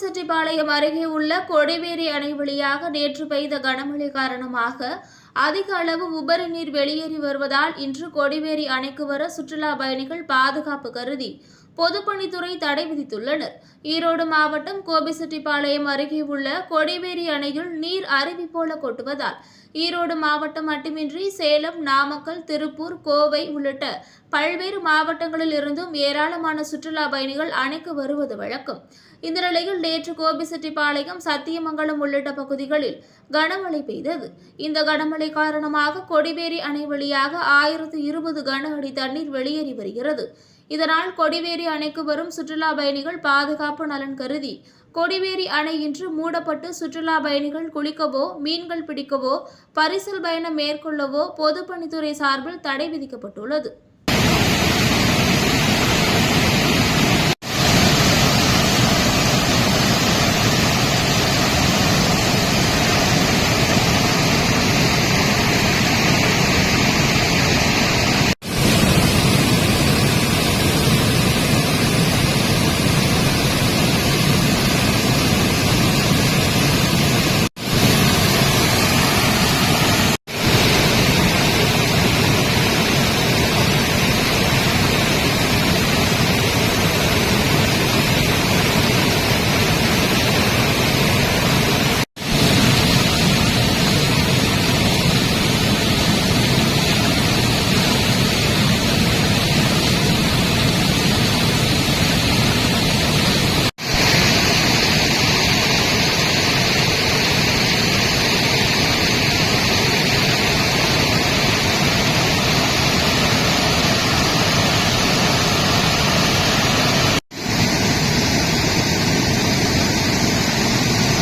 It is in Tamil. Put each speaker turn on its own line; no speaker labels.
அருகே உள்ள கொடிவேரி அணை வழியாக நேற்று பெய்த கனமழை காரணமாக அதிக அளவு உபரி நீர் வெளியேறி வருவதால் இன்று கொடிவேரி அணைக்கு வர சுற்றுலா பயணிகள் பாதுகாப்பு கருதி பொதுப்பணித்துறை தடை விதித்துள்ளனர். ஈரோடு மாவட்டம் கோபிச்செட்டிப்பாளையம் அருகே உள்ள கொடிவேரி அணையில் நீர் அருவி போல கொட்டுவதால் ஈரோடு மாவட்டம் மட்டுமின்றி சேலம் நாமக்கல் திருப்பூர் கோவை உள்ளிட்ட பல்வேறு மாவட்டங்களில் இருந்தும் ஏராளமான சுற்றுலா பயணிகள் அணைக்கு வருவது வழக்கம். இந்த நிலையில் நேற்று கோபிசெட்டிப்பாளையம் சத்தியமங்கலம் உள்ளிட்ட பகுதிகளில் கனமழை பெய்தது. இந்த கனமழை காரணமாக கொடிவேரி அணை வழியாக ஆயிரத்து இருபது கன அடி தண்ணீர் வெளியேறி வருகிறது. இதனால் கொடிவேரி அணைக்கு வரும் சுற்றுலா பயணிகள் பாதுகாப்பு நலன் கருதி கொடிவேரி அணை இன்று மூடப்பட்டு சுற்றுலா பயணிகள் குளிக்கவோ மீன்கள் பிடிக்கவோ பரிசல் பயணம் மேற்கொள்ளவோ பொதுப்பணித்துறை சார்பில் தடை விதிக்கப்பட்டுள்ளது.